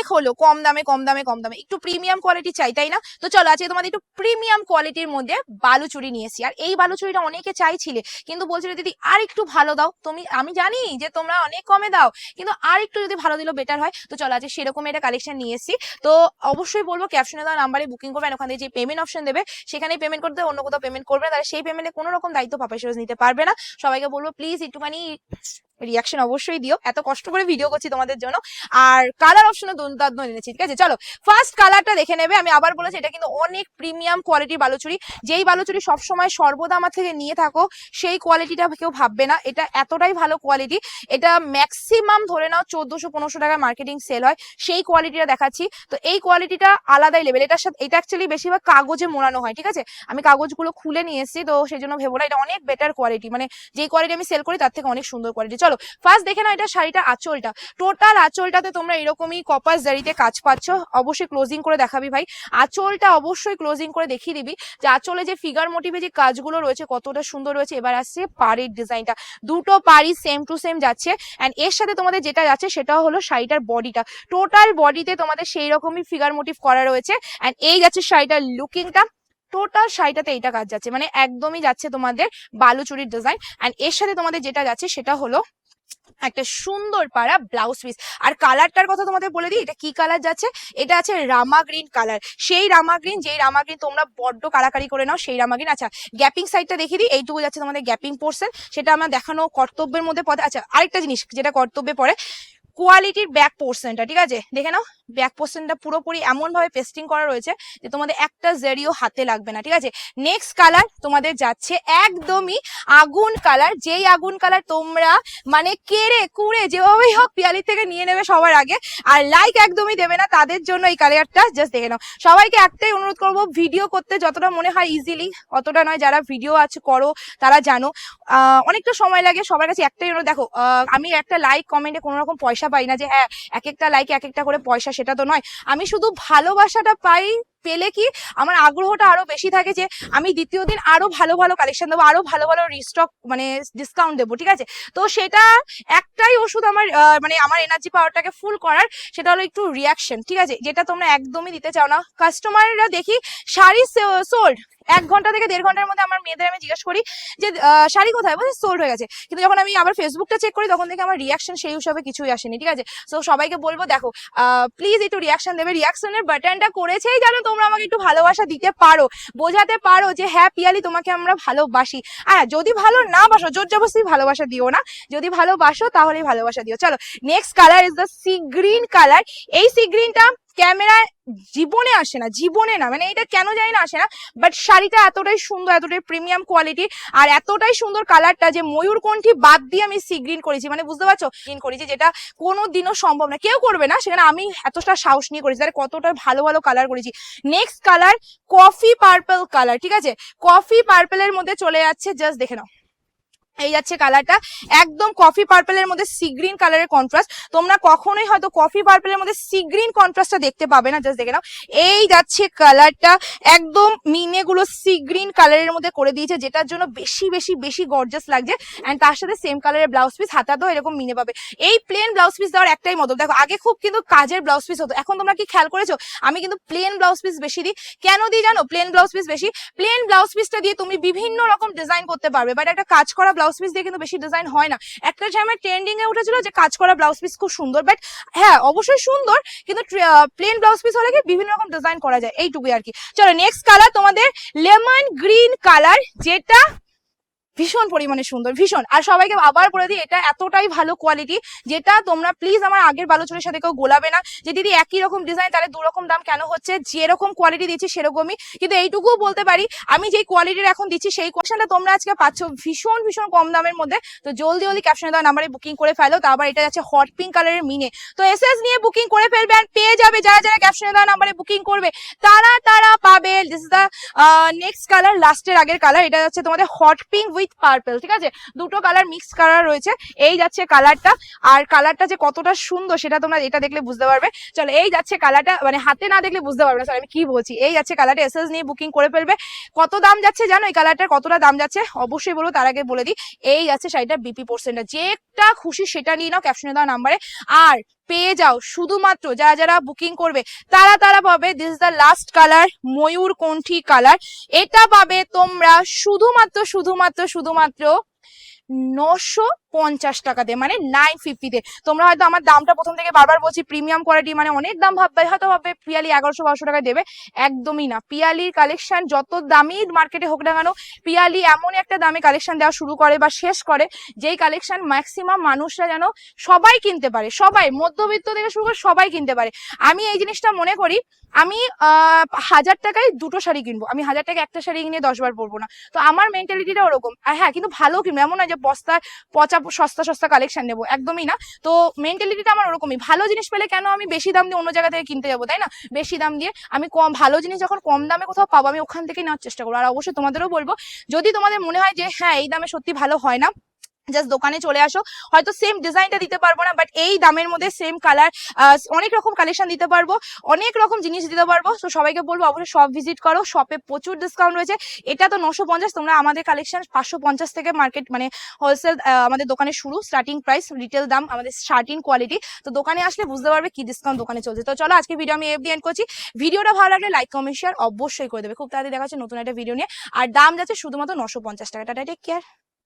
অনেক হলো, কম দামে কম দামে কম দামে। একটু প্রিমিয়াম কোয়ালিটি চাই, তাই না? তো চলো, আজকে তোমাদের একটু প্রিমিয়াম কোয়ালিটির মধ্যে বালুচুরি নিয়ে এসেছি। আর এই বালুচুরিটা অনেকে চাইছিলে, কিন্তু বলছিল, দিদি আর একটু ভালো দাও। তুমি, আমি জানি যে তোমরা অনেক কমে দাও, কিন্তু আর একটু যদি ভালো দিলেও বেটার হয়। তো চলো, আজকে সেরকম একটা কালেকশন নিয়ে এসেছি। তো অবশ্যই বলব ক্যাপশনে দেওয়া নাম্বারে বুকিং করবেন ওখানে যে পেমেন্ট অপশন দেবে সেখানে পেমেন্ট করতে অন্য কোথাও পেমেন্ট করবে না। তাহলে সেই পেমেন্টে কোনো রকম দায়িত্ব পাপা নিতে পারবে না। সবাইকে বলব প্লিজ একটুখানি রিয়াকশন অবশ্যই দিও। এত কষ্ট করে ভিডিও করছি তোমাদের জন্য। আর কালার অপশনও দুর্দান্ত এনেছি, ঠিক আছে? চলো ফার্স্ট কালারটা দেখে নেবে। আমি আবার বলেছি, এটা কিন্তু অনেক প্রিমিয়াম কোয়ালিটির বালুচুরি। যেই বালুচুরি সবসময় সর্বদা আমার থেকে নিয়ে থাকো, সেই কোয়ালিটিটা কেউ ভাববে না। এটা এতটাই ভালো কোয়ালিটি এটা ম্যাক্সিমাম ধরে নাও চোদ্দশো পনেরোশো টাকা মার্কেটিং সেল হয়। সেই কোয়ালিটিটা দেখাচ্ছি। তো এই কোয়ালিটিটা আলাদাই লেভেল এটার সাথে, এটা অ্যাকচুয়ালি বেশিরভাগ কাগজে মোড়ানো হয়, ঠিক আছে? আমি কাগজগুলো খুলে নিয়ে এসেছি, তো সেই জন্য ভেবো না, এটা অনেক বেটার কোয়ালিটি মানে যে কোয়ালিটি আমি সেল করি, তার থেকে অনেক সুন্দর কোয়ালিটি চলো ফার্স্ট দেখে নাও এটা শাড়িটা আঁচলটা। টোটাল আঁচলটাতে তোমরা এরকমই কপাস জারিতে কাজ পাচ্ছ। অবশ্যই ক্লোজিং করে দেখাবি ভাই। আঁচলটা অবশ্যই ক্লোজিং করে দেখিয়ে দিবি যে আঁচলে যে ফিগার মোটিভে যে কাজগুলো রয়েছে, কতটা সুন্দর রয়েছে, এবার আসছে পাড়ির ডিজাইনটা দুটো পাড়ি সেম টু সেম যাচ্ছে। অ্যান্ড এর সাথে তোমাদের যেটা যাচ্ছে, সেটা হলো শাড়িটার বডিটা টোটাল বডিতে তোমাদের সেই রকমই ফিগার মোটিভ করা রয়েছে। অ্যান্ড এই যাচ্ছে শাড়িটার লুকিংটা টোটাল শাড়িটাতে এইটা কাজ যাচ্ছে। মানে একদমই যাচ্ছে তোমাদের বালুচুরির ডিজাইন অ্যান্ড এর সাথে তোমাদের যেটা যাচ্ছে, সেটা হলো একটা সুন্দর পাড়া ব্লাউজ পিস আর কালারটার কথা তোমাদের বলে দিই, এটা কি কালার যাচ্ছে? এটা আছে রামা গ্রিন কালার সেই রামা গ্রিন যেই রামা গ্রিন তোমরা বড্ড কালাকারি করে নাও, সেই রামা গ্রিন আচ্ছা গ্যাপিং সাইডটা দেখিয়ে দিই, এইটুকু যাচ্ছে তোমাদের গ্যাপিং পোর্শন সেটা আমার দেখানো কর্তব্যের মধ্যে পথে আচ্ছা আরেকটা জিনিস, যেটা কর্তব্যে পড়ে কোয়ালিটির ব্যাক পোর্শনটা ঠিক আছে? দেখে নাও ব্যাক পোর্শনটা পুরোপুরি এমন ভাবে পেস্টিং করা রয়েছে যে তোমাদের একটা জেরিও হাতে লাগবে না, ঠিক আছে? নেক্সট কালার তোমাদের যাচ্ছে একদমই আগুন কালার যেই আগুন কালার তোমরা মানে কেড়ে, কুড়ে যেভাবেই হোক পিয়ালি থেকে নিয়ে নেবে সবার আগে, আর লাইক একদমই দেবে না, তাদের জন্য এই কালারটা জাস্ট দেখে নাও। সবাইকে একটাই অনুরোধ করব ভিডিও করতে যতটা মনে হয় ইজিলি অতটা নয়, যারা ভিডিও আছে, করো, তারা জানো। অনেকটা সময় লাগে, সবার কাছে একটাই অনুরোধ, দেখো আমি একটা লাইক কমেন্টে কোনো রকম পয়সা পাই না যে হ্যাঁ এক একটা লাইক এক একটা করে পয়সা, সেটা তো নয়। আমি শুধু ভালোবাসাটা পাই পেলে কি আমার আগ্রহটা আরও বেশি থাকে যে আমি দ্বিতীয় দিন আরও ভালো ভালো কালেকশন দেবো, আরও ভালো ভালো রিস্টক মানে ডিসকাউন্ট দেবো, ঠিক আছে? তো সেটা একটাই ওষুধ আমার মানে আমার এনার্জি পাওয়ারটাকে ফুল করার, সেটা হলো একটু রিয়াকশন ঠিক আছে? যেটা তোমরা একদমই দিতে চাও না। কাস্টমাররা দেখি শাড়ি সোল্ড এক ঘণ্টা থেকে দেড় ঘণ্টার মধ্যে আমার মেয়েদের আমি জিজ্ঞেস করি যে শাড়ি কোথায়? বলছে সোল্ড হয়ে গেছে। কিন্তু যখন আমি আবার ফেসবুকটা চেক করি, তখন থেকে আমার রিয়াকশন সেই হিসাবে কিছুই আসেনি, ঠিক আছে? তো সবাইকে বলব, দেখো প্লিজ একটু রিয়াকশন দেবে। রিয়াকশনের বাটনটা করেছেই যেন তোমরা আমাকে একটু ভালোবাসা দিতে পারো, বোঝাতে পারো যে হ্যাঁ পিয়ালি, তোমাকে আমরা ভালোবাসি। আর যদি ভালো না বাসো, জোর জবরদস্তি ভালোবাসা দিও না। যদি ভালোবাসো তাহলে ভালোবাসা দিও। চলো next colour is the sea green colour এই সি গ্রিনটা ক্যামেরায় জীবনে আসে না, জীবনে না মানে এটা কেন জানি না আসে না বাট শাড়িটা এতটাই সুন্দর, এতটাই প্রিমিয়াম কোয়ালিটি আর এতটাই সুন্দর কালারটা যে ময়ূরকণ্ঠী বাদ দিয়ে আমি সি গ্রিন করেছি মানে বুঝতে পারছ? গ্রিন করেছি যেটা কোনো দিনও সম্ভব না, কেউ করবে না, সেখানে আমি এতটা সাহস নিয়ে করেছি, তাহলে কতটা ভালো ভালো কালার করেছি। Next colour coffee purple colour ঠিক আছে? কফি পার্পেলের মধ্যে চলে যাচ্ছে জাস্ট দেখে নাও। এই যাচ্ছে কালারটা। একদম কফি পার্পেলের মধ্যে সি গ্রিন কালারের কন্ট্রাস্ট তোমরা কখনোই হয়তো কফি পার্পেলের মধ্যে সি গ্রিন কন্ট্রাস্টটা দেখতে পাবে না জাস্ট দেখে নাও। এই যাচ্ছে কালারটা। একদম মিনে গুলো সি গ্রিন কালারের মধ্যে করে দিয়েছে, যেটার জন্য বেশি বেশি বেশি গর্জাস লাগছে। অ্যান্ড তার সাথে সেম কালারের ব্লাউজ পিস হাতাতেও এরকম মিনে পাবে। এই প্লেন ব্লাউজ পিস দেওয়ার একটাই মতলব। দেখো, আগে খুব কিন্তু কাজের ব্লাউজ পিস হতো। এখন তোমরা কি খেয়াল করেছ? আমি কিন্তু প্লেন ব্লাউজ পিস বেশি দিই। কেন দিই জানো? প্লেন ব্লাউজ পিস বেশি। প্লেন ব্লাউজ পিসটা দিয়ে তুমি বিভিন্ন রকম ডিজাইন করতে পারবে। বাট একটা কাজ করা ব্লাউজ পিস দিয়ে কিন্তু বেশি ডিজাইন হয় না। একটা টাইমে ট্রেন্ডিং এ উঠেছিল যে কাজ করা ব্লাউজ পিস খুব সুন্দর বাট হ্যাঁ অবশ্যই সুন্দর, কিন্তু প্লেন ব্লাউজ পিস হলে কি বিভিন্ন রকম ডিজাইন করা যায়, এইটুকুই আর কি। চলো নেক্সট কালার তোমাদের লেমন গ্রিন কালার যেটা ভীষণ পরিমাণে সুন্দর, ভীষণ। আর সবাইকে আবার বলে দিই, এটা এতটাই ভালো কোয়ালিটি যেটা তোমরা প্লিজ আমার আগের বালোচনের সাথে কেউ গোলাবে না। যে দিদি একই রকম ডিজাইন তাহলে দু রকম দাম কেন হচ্ছে? যেরকম কোয়ালিটি দিচ্ছি সেরকমই। কিন্তু এইটুকুও বলতে পারি, আমি যেই কোয়ালিটির এখন দিচ্ছি, সেই কোয়েশনটা তোমরা আজকে পাচ্ছ ভীষণ ভীষণ কম দামের মধ্যে। তো জলদি জলদি ক্যাপশনে দেওয়া নাম্বারে বুকিং করে ফেলো তো আবার এটা যাচ্ছে হট পিঙ্ক কালারের মিনে তো এস এস নিয়ে বুকিং করে ফেলবে আর পেয়ে যাবে, যারা যারা ক্যাপশনে দেওয়া নাম্বারে বুকিং করবে, তারা তারা পাবে। This is the next colour লাস্টের আগের কালার এটা যাচ্ছে তোমাদের হট পিঙ্ক উইথ পার্পল ঠিক আছে? দুটো কালার মিক্স কালার রয়েছে। এই যাচ্ছে কালারটা আর কালারটা যে কতটা সুন্দর সেটা তোমরা এটা দেখলে বুঝতে পারবে। চলো এই যাচ্ছে কালারটা মানে হাতে না দেখলে বুঝতে পারবে না। Sorry, আমি কি বলছি? এই যাচ্ছে কালারটা এস নিয়ে বুকিং করে ফেলবে। কত দাম যাচ্ছে জানো এই কালারটার কতটা দাম যাচ্ছে? অবশ্যই বলব তার আগে বলে দিই। এই যাচ্ছে শাড়িটা বিপি পোর্সেন্টটা যেটা খুশি সেটা নিয়ে নাও ক্যাপশনে দেওয়া নাম্বারে আর পেয়ে যাও। শুধুমাত্র যারা যারা বুকিং করবে, তারা তারা পাবে দিস দ্য লাস্ট কালার ময়ূর কণ্ঠী কালার এটা পাবে তোমরা শুধুমাত্র শুধুমাত্র শুধুমাত্র নশো পঞ্চাশ টাকাতে মানে নাইন ফিফটিতে তোমরা হয়তো আমার দামটা প্রথম থেকে বারবার বলছি প্রিমিয়াম কোয়ালিটি মানে অনেক দাম ভাববে, হয়তো ভাববে পিয়ালি এগারোশো বারোশো টাকা দেবে, একদমই না। পিয়ালির কালেকশন যত দামি মার্কেটে হোক না কেন, পিয়ালি এমন একটা দামে কালেকশন দেওয়া শুরু করে বা শেষ করে, যেই কালেকশন ম্যাক্সিমাম মানুষরা যেন সবাই কিনতে পারে, সবাই, মধ্যবিত্ত থেকে শুরু করে সবাই কিনতে পারে। আমি এই জিনিসটা মনে করি, আমি হাজার টাকায় দুটো শাড়ি কিনবো। আমি হাজার টাকায় একটা শাড়ি কিনে দশবার পরবো না। তো আমার মেন্টালিটিটা ওরকম। আর হ্যাঁ কিন্তু ভালো কিনবো। এমন না যে বস্তার পচা সস্তা সস্তা কালেকশন নেব, একদমই না। তো মেন্টালিটিটা আমার ওরকমই। ভালো জিনিস পেলে কেন আমি বেশি দাম দিয়ে অন্য জায়গা থেকে কিনতে যাব, তাই না? বেশি দাম দিয়ে আমি কম ভালো জিনিস যখন কম দামে কোথাও পাবো, আমি ওখান থেকেই নেওয়ার চেষ্টা করব। আর অবশ্যই তোমাদেরও বলব, যদি তোমাদের মনে হয় যে হ্যাঁ এই দামে সত্যি ভালো হয় না জাস্ট দোকানে চলে আসো। হয়তো সেম ডিজাইনটা দিতে পারব না বাট এই দামের মধ্যে সেম কালার অনেক রকম কালেকশন দিতে পারব, অনেক রকম জিনিস দিতে পারব। তো সবাইকে বলব, অবশ্যই শপ ভিজিট করো শপে প্রচুর ডিসকাউন্ট রয়েছে। এটা তো নশো পঞ্চাশ, তোমরা আমাদের কালেকশন পাঁচশো পঞ্চাশ থেকে মার্কেট মানে হোলসেল আমাদের দোকানে শুরু স্টার্টিং প্রাইস রিটেল দাম, আমাদের স্টার্টিং কোয়ালিটি তো দোকানে আসলে বুঝতে পারবে কি ডিসকাউন্ট দোকানে চলছে। তো চলো আজকে ভিডিও আমি এফ এন্ড করছি। ভিডিওটা ভালো লাগলে লাইক কমেন্ট শেয়ার অবশ্যই করে দেবে। খুব তাড়াতাড়ি দেখা হচ্ছে নতুন একটা ভিডিও নিয়ে। আর দাম যাচ্ছে শুধুমাত্র নশো পঞ্চাশ টাকা। Tata take care